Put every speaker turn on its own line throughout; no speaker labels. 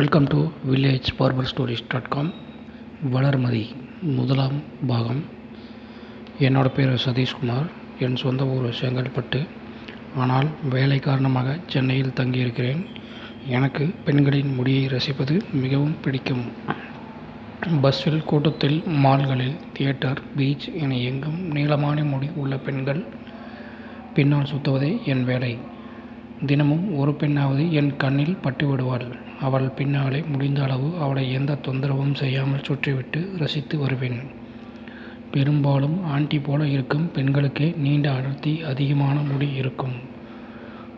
Welcome to village barber stories dot com Valarmathi முதலாம் பாகம். என்னோடய பேர் சதீஷ்குமார் என் சொந்த ஊர் செங்கல்பட்டு. ஆனால் வேலை காரணமாக சென்னையில் தங்கியிருக்கிறேன். எனக்கு பெண்களின் முடியை ரசிப்பது மிகவும் பிடிக்கும். பஸ்ஸில் கூட்டத்தில் மால்களில் தியேட்டர் பீச் என எங்கும் நீளமான முடி உள்ள பெண்கள் பின்னால் சுற்றுவதே என் வேலை. தினமும் ஒரு பெண்ணாவது என் கண்ணில் பட்டுவிடுவாள். அவள் பின்னாலே முடிந்த அளவு அவளை எந்த தொந்தரவும் செய்யாமல் சுற்றிவிட்டு ரசித்து வருவேன். பெரும்பாலும் ஆண்டி போல இருக்கும் பெண்களுக்கே நீண்ட அடர்த்தி அதிகமான முடி இருக்கும்.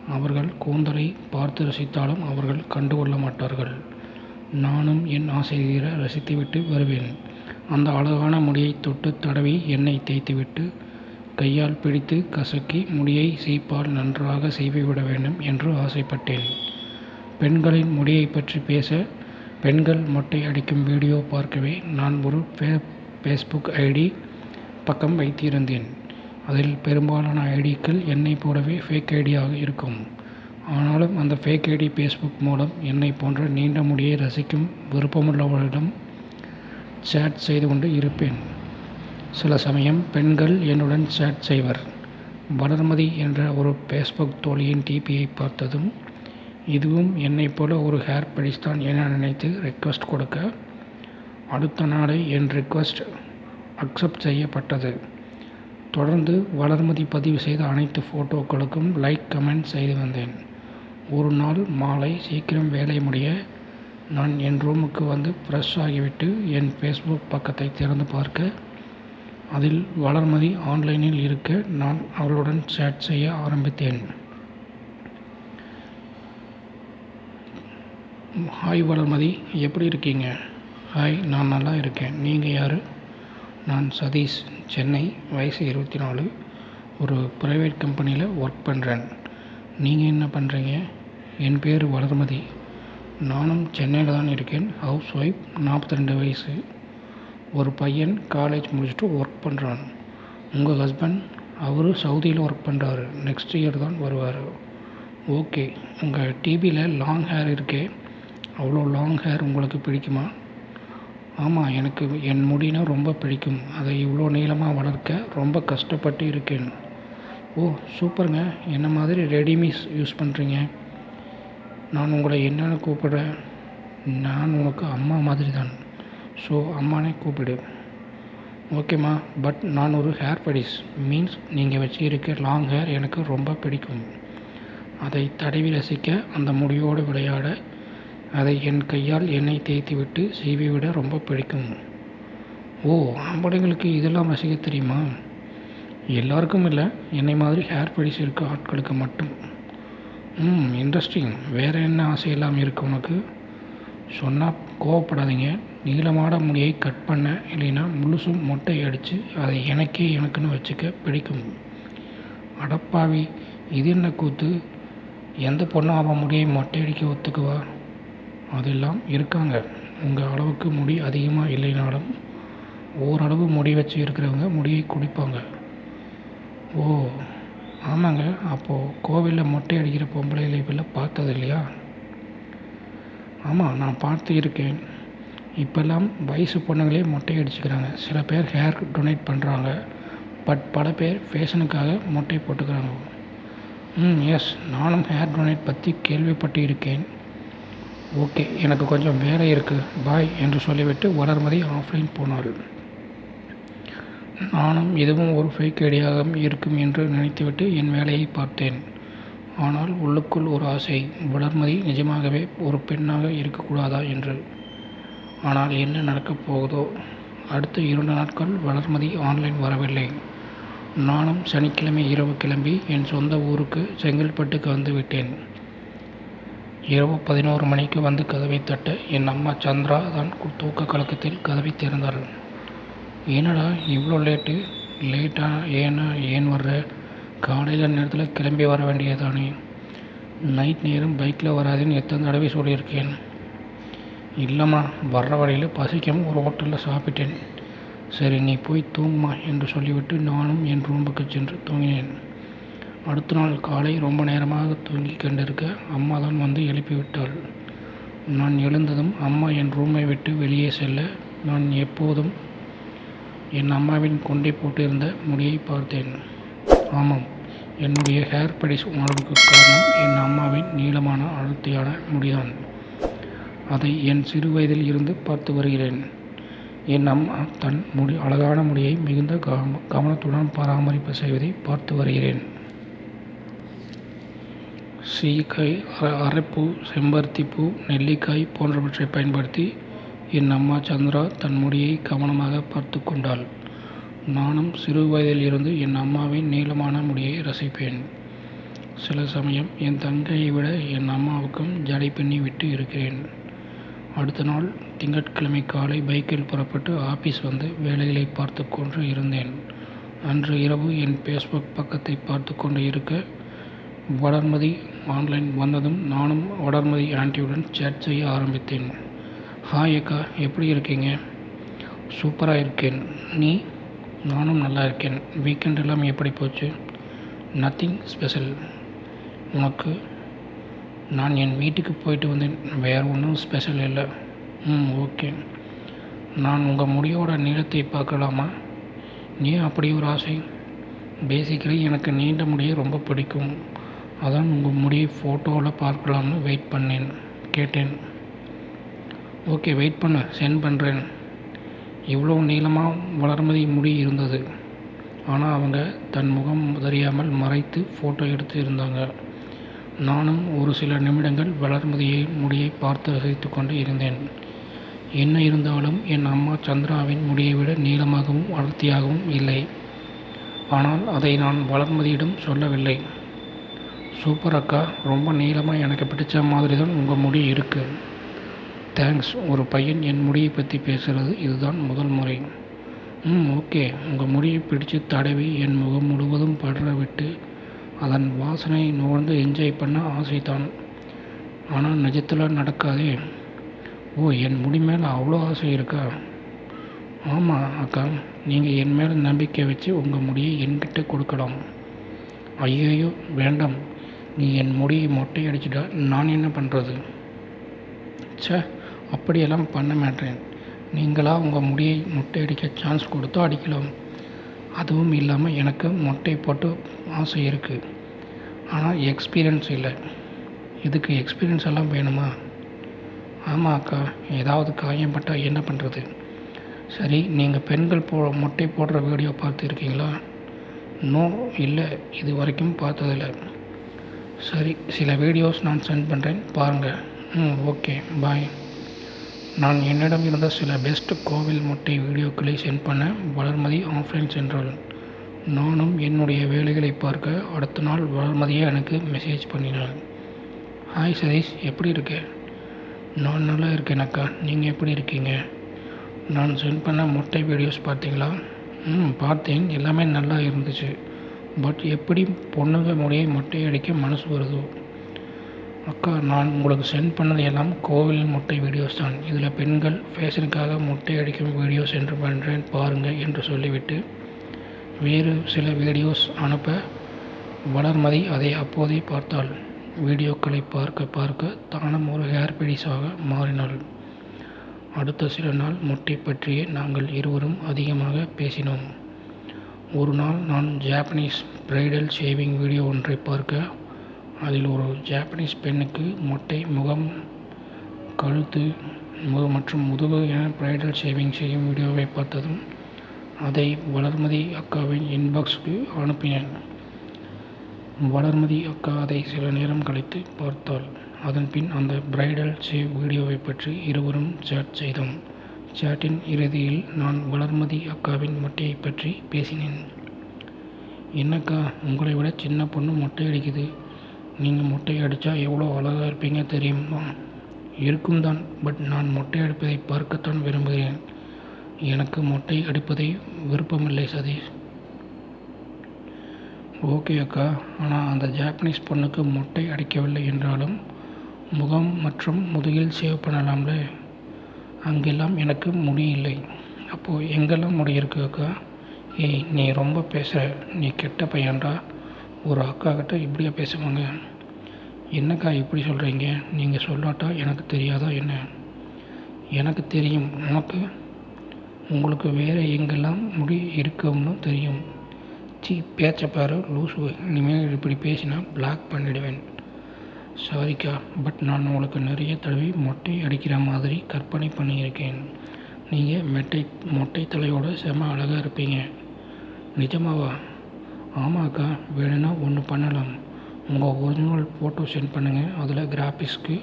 அவர்கள் கூந்தலை பார்த்து ரசித்தாலும் அவர்கள் கண்டுகொள்ள மாட்டார்கள். நானும் என் ஆசிரியரை ரசித்துவிட்டு வருவேன். அந்த அழகான முடியை தொட்டு தடவி எண்ணெய் தேய்த்துவிட்டு கையால் பிடித்து கசக்கி முடியை சீப்பால் நன்றாக சீவிவிட வேண்டும் என்று ஆசைப்பட்டேன். பெண்களின் முடியை பற்றி பேச பெண்கள் மொட்டை அடிக்கும் வீடியோ பார்க்கவே நான் ஒரு ஃபே ஃபேஸ்புக் ஐடி பக்கம் வைத்திருந்தேன். அதில் பெரும்பாலான ஐடிக்கள் என்னை போலவே ஃபேக் ஐடியாக இருக்கும். ஆனாலும் அந்த ஃபேக் ஐடி ஃபேஸ்புக் மூலம் என்னை போன்ற நீண்ட முடியை ரசிக்கும் விருப்பமுள்ளவர்களிடம் சேட் செய்து கொண்டு இருப்பேன். சில சமயம் பெண்கள் என்னுடன் சேட் செய்வர். வளர்மதி என்ற ஒரு ஃபேஸ்புக் தோழியின் டிபியை பார்த்ததும் இதுவும் என்னைப் போல ஒரு ஹேர் படிஸ் தான் என நினைத்து ரெக்வஸ்ட் கொடுக்க அடுத்த நாளே என் ரிக்வஸ்ட் அக்செப்ட் செய்யப்பட்டது. தொடர்ந்து வளர்மதி பதிவு செய்த அனைத்து ஃபோட்டோக்களுக்கும் லைக் கமெண்ட் செய்து வந்தேன். ஒரு நாள் மாலை சீக்கிரம் வேலை முடிய நான் என் ரூமுக்கு வந்து ஃப்ரெஷ் ஆகிவிட்டு என் ஃபேஸ்புக் பக்கத்தை திறந்து பார்க்க அதில் வளர்மதி ஆன்லைனில் இருக்க நான் அவளுடன் சேட் செய்ய ஆரம்பித்தேன். ஹாய் வளர்மதி எப்படி இருக்கீங்க? ஹாய் நான் நல்லா இருக்கேன். நீங்கள் யார்? நான் சதீஷ் சென்னை வயசு இருபத்தி நாலு ஒரு ப்ரைவேட் கம்பெனியில் ஒர்க் பண்ணுறேன் நீங்கள் என்ன பண்ணுறீங்க என் பேர் வளர்மதி. நானும் சென்னையில் தான் இருக்கேன். ஹவுஸ் ஒய்ஃப் நாற்பத்தி ரெண்டு வயசு. ஒரு பையன் காலேஜ் முடிச்சுட்டு ஒர்க் பண்ணுறான் உங்கள் ஹஸ்பண்ட் அவர் சவுதியில் ஒர்க் பண்ணுறாரு நெக்ஸ்ட் இயர் தான் வருவார். ஓகே உங்கள் டிவியில் லாங் ஹேர் இருக்கே. அவ்வளோ லாங் ஹேர் உங்களுக்கு பிடிக்குமா? ஆமாம் எனக்கு என் முடினா ரொம்ப பிடிக்கும். அதை இவ்வளோ நீளமாக வளர்க்க ரொம்ப கஷ்டப்பட்டு இருக்கேன். ஓ சூப்பருங்க. என்ன மாதிரி ரெடிமீஸ் யூஸ் பண்ணுறீங்க நான் உங்களை என்னென்னு கூப்பிடுறேன். நான் உனக்கு அம்மா மாதிரி தான் ஸோ அம்மானே கூப்பிடு. ஓகேம்மா பட் நான் ஒரு ஹேர் படிஸ் மீன்ஸ் நீங்கள் வச்சுருக்க லாங் ஹேர் எனக்கு ரொம்ப பிடிக்கும். அதை தடவி ரசிக்க அந்த முடியோடு விளையாட அதை என் கையால் எண்ணெய் தேய்த்து விட்டு சீவி விட ரொம்ப பிடிக்கும். ஓ ஆம்பளைங்களுக்கு இதெல்லாம் ரசிக்க தெரியுமா? எல்லாருக்கும் இல்லை. என்னை மாதிரி ஹேர் படிஸ் இருக்க ஆட்களுக்கு மட்டும். ம் இன்ட்ரெஸ்டிங் வேறு என்ன ஆசையெல்லாம் இருக்குது உனக்கு? சொன்னால் கோவப்படாதீங்க. நீளமான முடியை கட் பண்ண இல்லைன்னா முழுசும் மொட்டை அடித்து அதை எனக்கே எனக்குன்னு வச்சுக்க பிடிக்கும். அடப்பாவி இது என்ன கூத்து? எந்த பொண்ணும் அவன் முடியை மொட்டை அடிக்க ஒத்துக்குவா? அதெல்லாம் இருக்காங்க. உங்கள் அளவுக்கு முடி அதிகமாக இல்லைனாலும் ஓரளவு முடி வச்சு இருக்கிறவங்க முடியை குடிப்பாங்க. ஓ ஆமாங்க. அப்போது கோவிலில் மொட்டை அடிக்கிற பொம்பளைகளை இப்பெல்லாம் பார்த்தது இல்லையா ஆமாம் நான் பார்த்து இருக்கேன். இப்போல்லாம் வயசு பொண்ணுங்களே மொட்டை அடிச்சுக்கிறாங்க. சில பேர் ஹேர் டொனேட் பண்ணுறாங்க பட் பல பேர் ஃபேஷனுக்காக மொட்டை போட்டுக்கிறாங்க. ம் எஸ் நானும் ஹேர் டொனேட் பற்றி கேள்விப்பட்டு இருக்கேன். ஓகே எனக்கு கொஞ்சம் வேலை இருக்குது பாய் என்று சொல்லிவிட்டு வளர்மதி ஆஃப்லைன் போனாள் நானும் இதுவும் ஒரு ஃபேக் ஐடியாக இருக்கும் என்று நினைத்துவிட்டு என் வேலையை பார்த்தேன். ஆனால் உள்ளுக்குள் ஒரு ஆசை வளர்மதி நிஜமாகவே ஒரு பெண்ணாக இருக்கக்கூடாதா என்று. ஆனால் என்ன நடக்கப் போகுதோ? அடுத்த இரண்டு நாட்கள் வளர்மதி ஆன்லைன் வரவில்லை. நானும் சனிக்கிழமை இரவு கிளம்பி என் சொந்த ஊருக்கு செங்கல்பட்டுக்கு வந்து விட்டேன். இரவு பதினோரு மணிக்கு வந்து கதவை தட்ட என் அம்மா சந்திரா தான் தூக்க கலக்கத்தில் கதவை திறந்தாள். என்னடா இவ்வளோ லேட்டு? லேட்டாக ஏன்னா ஏன் வர்ற? காலையில் நேரத்தில் கிளம்பி வர வேண்டியதானே நைட் நேரம் பைக்கில் வராதுன்னு எத்தனை தடவை சொல்லியிருக்கேன். இல்லைம்மா வர்ற வழியில் பசிக்கும் ஒரு ஹோட்டலில் சாப்பிட்டேன். சரி நீ போய் தூங்குமா என்று சொல்லிவிட்டு நானும் என் ரூமுக்கு சென்று தூங்கினேன். அடுத்த நாள் காலை ரொம்ப நேரமாக தூங்கி கொண்டிருக்க அம்மா தான் வந்து எழுப்பிவிட்டாள். நான் எழுந்ததும் அம்மா என் ரூமை விட்டு வெளியே செல்ல நான் எப்போதும் என் அம்மாவின் கொண்டை போட்டிருந்த முடியை பார்த்தேன். ஆமாம் என்னுடைய ஹேர் படிஸ் உணர்வுக்கு காரணம் என் அம்மாவின் நீளமான அடர்த்தியான முடிதான். அதை என் சிறு வயதில் இருந்து பார்த்து வருகிறேன். என் அம்மா தன் முடி அழகான முடியை மிகுந்த கவன கவனத்துடன் பராமரிப்பு செய்வதை பார்த்து வருகிறேன். சீக்காய் அர அரைப்பூ செம்பருத்திப்பூ நெல்லிக்காய் போன்றவற்றை பயன்படுத்தி என் அம்மா சந்திரா தன் முடியை கவனமாக பார்த்து கொண்டாள். நானும் சிறு வயதில் இருந்து என் அம்மாவின் நீளமான முடியை ரசிப்பேன். சில சமயம் என் தங்கையை விட என் அம்மாவுக்கும் ஜடை பின்னி விட்டு இருக்கிறேன். அடுத்த நாள் திங்கட்கிழமை காலை பைக்கில் புறப்பட்டு ஆபீஸ் வந்து வேலைகளை பார்த்து கொண்டு இருந்தேன். அன்று இரவு என் ஃபேஸ்புக் பக்கத்தை பார்த்து கொண்டு இருக்க வளர்மதி ஆன்லைன் வந்ததும் நானும் வளர்மதி ஆண்டியுடன் சேட் செய்ய ஆரம்பித்தேன். ஹாய் அக்கா எப்படி இருக்கீங்க? சூப்பராக இருக்கேன். நீ? நானும் நல்லா இருக்கேன். வீக்கெண்ட் எல்லாம் எப்படி போச்சு? நத்திங் ஸ்பெஷல் உனக்கு? நான் என் வீட்டுக்கு போயிட்டு வந்தேன். வேறு ஒன்றும் ஸ்பெஷல் இல்லை. ம் ஓகே நான் உங்கள் முடியோட நீளத்தை பார்க்கலாமா? ஏன் அப்படி ஒரு ஆசை? பேசிக்கலி எனக்கு நீண்ட முடியை ரொம்ப பிடிக்கும். அதான் உங்கள் முடியை ஃபோட்டோவில் பார்க்கலாம்னு வெயிட் பண்ணேன். கேட்டேன். ஓகே வெயிட் பண்ணு. சென்ட் பண்ணுறேன் இவ்வளோ நீளமாக வளர்மதி முடி இருந்தது. ஆனால் அவங்க தன் முகம் தெரியாமல் மறைத்து ஃபோட்டோ எடுத்து இருந்தாங்க. நானும் ஒரு சில நிமிடங்கள் வளர்மதியை முடியை பார்த்து ரசித்து கொண்டு இருந்தேன். என்ன இருந்தாலும் என் அம்மா சந்திராவின் முடியை விட நீளமாகவும் அடர்த்தியாகவும் இல்லை. ஆனால் அதை நான் வளர்மதியிடம் சொல்லவில்லை. சூப்பர் அக்கா ரொம்ப நீளமாக எனக்கு பிடிச்ச மாதிரி தான் உங்கள் முடி இருக்குது தேங்க்ஸ் ஒரு பையன் என் முடியை பற்றி பேசுகிறது இதுதான் முதல் முறை. ம் ஓகே. உங்கள் முடியை பிடிச்சு தடவி என் முகம் முழுவதும் படர விட்டு அதன் வாசனை நுகர்ந்து என்ஜாய் பண்ண ஆசைதான். ஆனால் நிஜத்தில் நடக்காதே. ஓ என் முடி மேலே அவ்வளோ ஆசை இருக்கா? ஆமாம் அக்கா. நீங்கள் என் மேலே நம்பிக்கை வச்சு உங்கள் முடியை என்கிட்ட கொடுக்கலாம். ஐயையோ வேண்டாம். நீ என் முடியை மொட்டை அடிச்சிட்டா நான் என்ன பண்ணுறது சே அப்படியெல்லாம் பண்ண மாட்டேன். நீங்களாக உங்கள் முடியை மொட்டை அடிக்க சான்ஸ் கொடுத்தா அடிக்கலாம். அதுவும் இல்லாமல் எனக்கு மொட்டை போட்டு ஆசை இருக்குது ஆனால் எக்ஸ்பீரியன்ஸ் இல்லை. இதுக்கு எக்ஸ்பீரியன்ஸ் எல்லாம் வேணுமா? ஆமாம் அக்கா ஏதாவது காயம் பட்டால் என்ன பண்ணுறது சரி நீங்கள் பெண்கள் போ மொட்டை போடுற வீடியோ பார்த்துருக்கீங்களா? நோ இல்லை இது வரைக்கும் பார்த்ததில்ல. சரி சில வீடியோஸ் நான் சென்ட் பண்ணுறேன் பாருங்கள் ம் ஓகே பாய் நான் என்னிடம் இருந்த சில பெஸ்ட் கோவில் மொட்டை வீடியோக்களை சென்ட் பண்ண வளர்மதி ஆஃப்லைன் சென்றாள். நானும் என்னுடைய வேலைகளை பார்க்க அடுத்த நாள் வளர்மதியே எனக்கு மெசேஜ் பண்ணினாள். ஹாய் சதீஷ் எப்படி இருக்க? நான் நல்லா இருக்கேன் அக்கா. நீங்கள் எப்படி இருக்கீங்க? நான் சென்ட் பண்ண மொட்டை வீடியோஸ் பார்த்தீங்களா? ம் பார்த்தேன். எல்லாமே நல்லா இருந்துச்சு. பட் எப்படி பொண்ணுங்க முடியை மொட்டை அடிக்க மனசு வருதோ? அக்கா நான் உங்களுக்கு சென்ட் பண்ணது எல்லாம் கோவில் மொட்டை வீடியோஸ் தான். இதில் பெண்கள் ஃபேஷனுக்காக மொட்டை அடிக்கும் வீடியோஸ் என்று பண்ணுறேன் பாருங்கள் என்று சொல்லிவிட்டு வேறு சில வீடியோஸ் அனுப்ப வளர்மதி அதை அப்போதே பார்த்தாள். வீடியோக்களை பார்க்க பார்க்க தானும் ஒரு ஹேர் பிடிஸாக மாறினாள். அடுத்த சில நாள் மொட்டை பற்றியே நாங்கள் இருவரும் அதிகமாக பேசினோம். ஒரு நாள் நான் ஜாப்பனீஸ் பிரைடல் ஷேவிங் வீடியோ ஒன்றை பார்க்க அதில் ஒரு ஜாப்பனீஸ் பெண்ணுக்கு மொட்டை முகம் கழுத்து மற்றும் முதுகு என பிரைடல் ஷேவிங் செய்யும் வீடியோவை பார்த்ததும் அதை வளர்மதி அக்காவின் இன்பாக்ஸுக்கு அனுப்பினேன். வளர்மதி அக்கா அதை சில நேரம் கழித்து பார்த்தாள். அதன்பின் அந்த பிரைடல் சேவ் வீடியோவை பற்றி இருவரும் சேட் செய்தோம். சேட்டின் இறுதியில் நான் வளர்மதி அக்காவின் மொட்டையை பற்றி பேசினேன். என்னக்கா உங்களை விட சின்ன பொண்ணு மொட்டை அடிக்குது. நீங்கள் மொட்டை அடித்தா எவ்வளோ அழகாக இருப்பீங்க தெரியுமா? இருக்கும் தான் பட் நான் மொட்டை அடிப்பதை பார்க்கத்தான் விரும்புகிறேன். எனக்கு மொட்டை அடிப்பதை விருப்பமில்லை சதீஷ். ஓகே அக்கா ஆனால் அந்த ஜாப்பனீஸ் பொண்ணுக்கு மொட்டை அடிக்கவில்லை என்றாலும் முகம் மற்றும் முதுகில் சேவ் பண்ணலாம்ல? அங்கெல்லாம் எனக்கு முடி இல்லை. அப்போது எங்கெல்லாம் முடி இருக்கு அக்கா? ஏய் நீ ரொம்ப பேசுகிற நீ கெட்ட பையன்டா. ஒரு அக்கா கிட்ட இப்படியா பேசுவாங்க? என்னக்கா இப்படி சொல்கிறீங்க நீங்கள் சொல்லாட்டா எனக்கு தெரியாதா என்ன? எனக்கு தெரியும். உனக்கு உங்களுக்கு வேறு எங்கெல்லாம் முடி இருக்கும்னு தெரியும். சி பேச்சை பாரு லூசு. இனிமேல் இப்படி பேசினா பிளாக் பண்ணிடுவேன். சாரிக்கா பட் நான் உங்களுக்கு நிறைய தடவை மொட்டை அடிக்கிற மாதிரி கற்பனை பண்ணியிருக்கேன். நீங்கள் மெட்டை மொட்டை தலையோட செம அழகாக இருப்பீங்க. நிஜமாவா? ஆமாக்கா வேணும்னா ஒன்று பண்ணலாம். உங்கள் ஒரிஜினல் ஃபோட்டோ சென்ட் பண்ணுங்கள் அதில் கிராஃபிக்ஸ்க்கு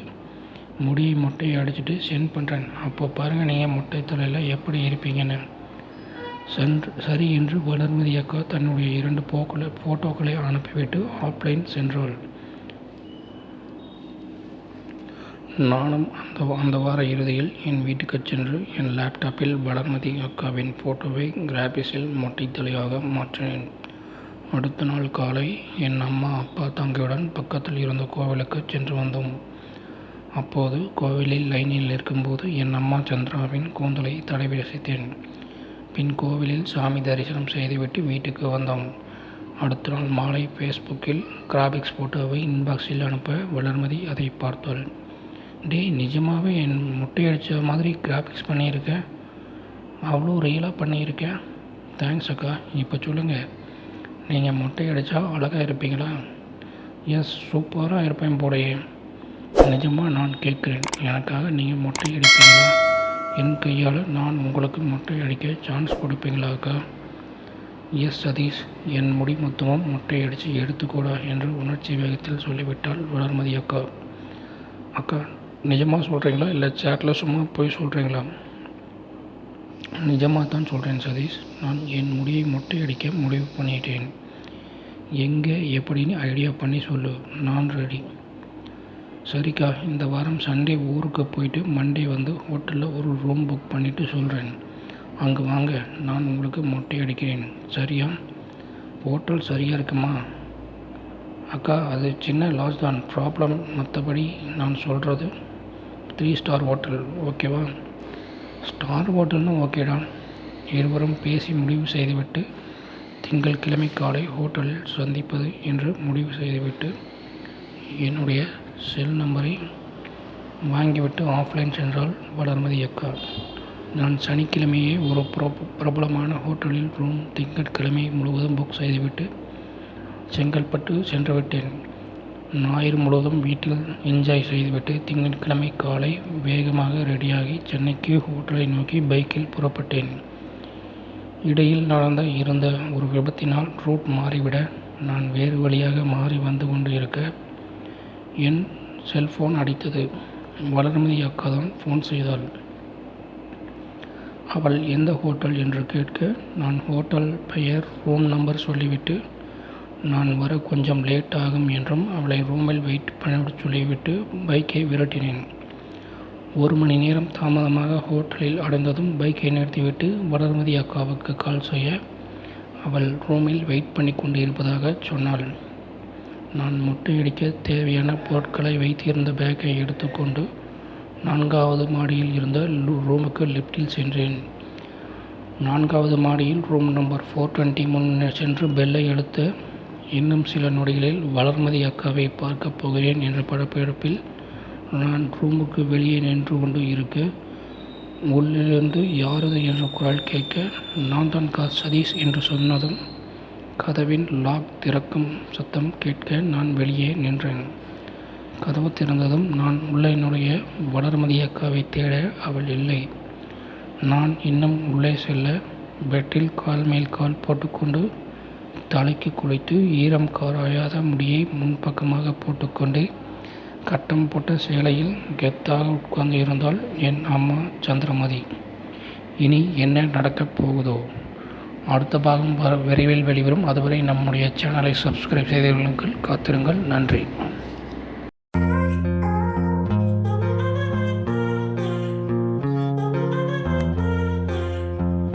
முடியை மொட்டையை அடிச்சுட்டு சென்ட் பண்ணுறேன் அப்போ பாருங்கள் நீங்கள் மொட்டை தலையில் எப்படி இருப்பீங்கன்னு. சென்று சரி என்று வளர்மதி அக்கா தன்னுடைய இரண்டு போக்களை ஃபோட்டோக்களை அனுப்பிவிட்டு ஆஃப்லைன் சென்றாள். நானும் அந்த அந்த வார இறுதியில் என் வீட்டுக்கு சென்று என் லேப்டாப்பில் வளர்மதி அக்காவின் ஃபோட்டோவை கிராபிஸில் மொட்டை தலையாக மாற்றினேன். அடுத்த நாள் காலை என் அம்மா அப்பா தங்கையுடன் பக்கத்தில் இருந்த கோவிலுக்கு சென்று வந்தோம். அப்போது கோவிலில் லைனில் இருக்கும்போது என் அம்மா சந்திராவின் கூந்தலை தடவி ரசித்தேன் பின் கோவிலில் சாமி தரிசனம் செய்துவிட்டு வீட்டுக்கு வந்தோம். அடுத்த நாள் மாலை ஃபேஸ்புக்கில் கிராபிக்ஸ் ஃபோட்டோவை இன்பாக்ஸில் அனுப்ப வளர்மதி அதை பார்த்தாள். டேய் நிஜமாகவே என் முட்டையடித்த மாதிரி கிராபிக்ஸ் பண்ணியிருக்க? அவ்வளோ ரியலாக பண்ணியிருக்க? தேங்க்ஸ் அக்கா இப்போ சொல்லுங்கள் நீங்கள் மொட்டை அடித்தா அழகாக இருப்பீங்களா? எஸ் சூப்பராக இருப்பேன் போடையே நிஜமாக நான் கேட்குறேன். எனக்காக நீங்கள் மொட்டை அடிப்பீங்களா? என் கையால் நான் உங்களுக்கு மொட்டை அடிக்க சான்ஸ் கொடுப்பீங்களா அக்கா? எஸ் சதீஷ். என் முடி மொத்தமும் மொட்டை அடித்து எடுத்துக்கூடா என்று உணர்ச்சி வேகத்தில் சொல்லிவிட்டாள் வளர்மதி அக்கா. அக்கா நிஜமாக சொல்கிறீங்களா இல்லை சேட்டில் சும்மா போய் சொல்கிறீங்களா நிஜமாக தான் சொல்கிறேன் சதீஷ். நான் என் முடியை மொட்டை அடிக்க முடிவு பண்ணிட்டேன். எங்கே எப்படின்னு ஐடியா பண்ணி சொல்லு. நான் ரெடி சரிக்கா இந்த வாரம் சண்டே ஊருக்கு போயிட்டு மண்டே வந்து ஹோட்டலில் ஒரு ரூம் புக் பண்ணிவிட்டு சொல்கிறேன் அங்கே வாங்க நான் உங்களுக்கு மொட்டை அடிக்கிறேன். சரியா? ஹோட்டல் சரியாக இருக்குமா? அக்கா அது சின்ன லாஸ் தான். ப்ராப்ளம் மற்றபடி நான் சொல்கிறது த்ரீ ஸ்டார் ஹோட்டல் ஓகேவா ஸ்டார் ஹோட்டல்னு ஓகேடா இருவரும் பேசி முடிவு செய்துவிட்டு திங்கள் கிழமை காலை ஹோட்டலில் சந்திப்பது என்று முடிவு செய்துவிட்டு என்னுடைய செல் நம்பரை வாங்கிவிட்டு ஆஃப்லைன் சென்றால் வளர்மதி அக்கா. நான் சனிக்கிழமையே ஒரு பிரபலமான ஹோட்டலில் ரூம் திங்கட்கிழமை முழுவதும் புக் செய்துவிட்டு செங்கல்பட்டு சென்று விட்டேன் ஞாயிறு முழுவதும் வீட்டில் என்ஜாய் செய்துவிட்டு திங்கட்கிழமை காலை வேகமாக ரெடியாகி சென்னைக்கு ஹோட்டலை நோக்கி பைக்கில் புறப்பட்டேன். இடையில் நடந்த இருந்த ஒரு விபத்தினால் ரூட் மாறிவிட நான் வேறு வழியாக மாறி வந்து கொண்டு இருக்க என் செல்போன் அடித்தது. வளர்மதி அக்கா தான் ஃபோன் செய்தாள். அவள் எந்த ஹோட்டல் என்று கேட்க நான் ஹோட்டல் பெயர் ரூம் நம்பர் சொல்லிவிட்டு நான் வர கொஞ்சம் லேட் ஆகும் என்றும் அவளை ரூமில் வெயிட் பண்ணிவிட சொல்லிவிட்டு பைக்கை விரட்டினேன். ஒரு மணி நேரம் தாமதமாக ஹோட்டலில் அடைந்ததும் பைக்கை நிறுத்திவிட்டு வளர்மதி அக்காவுக்கு கால் செய்ய அவள் ரூமில் வெயிட் பண்ணி கொண்டு இருப்பதாக சொன்னாள். நான் முட்டையடிக்க தேவையான பொருட்களை வைத்திருந்த பேக்கை எடுத்துக்கொண்டு நான்காவது மாடியில் இருந்த ரூமுக்கு லிஃப்டில் சென்றேன். நான்காவது மாடியில் ரூம் நம்பர் ஃபோர் டுவெண்ட்டி முன் சென்று பெல்லை அழுத்த இன்னும் சில நொடிகளில் வளர்மதி அக்காவை பார்க்கப் போகிறேன் என்ற படப்பிடிப்பில் நான் ரூமுக்கு வெளியே நின்று கொண்டு இருக்க உள்ளிலிருந்து யாரது என்ற குரல் கேட்க நான் தான் கா சதீஷ் என்று சொன்னதும் கதவின் லாக் திறக்கும் சத்தம் கேட்க நான் வெளியே நின்றேன். கதவு திறந்ததும் நான் உள்ளே நுழைய வளர்மதி அக்காவை தேட அவள் இல்லை. நான் இன்னும் உள்ளே செல்ல பெட்டில் கால் மேல் கால் போட்டுக்கொண்டு தலைக்கு குளித்து ஈரம் காராயாத முடியை முன்பக்கமாக போட்டுக்கொண்டு கட்டம் போட்ட சேலையில் கெத்தாக உட்கார்ந்து இருந்தால் என் அம்மா சந்திரமதி. இனி என்ன நடக்கப் போகுதோ? அடுத்த பாகம் வர விரைவில் வெளிவரும். அதுவரை நம்முடைய சேனலை சப்ஸ்கிரைப் செய்து காத்திருங்கள். நன்றி.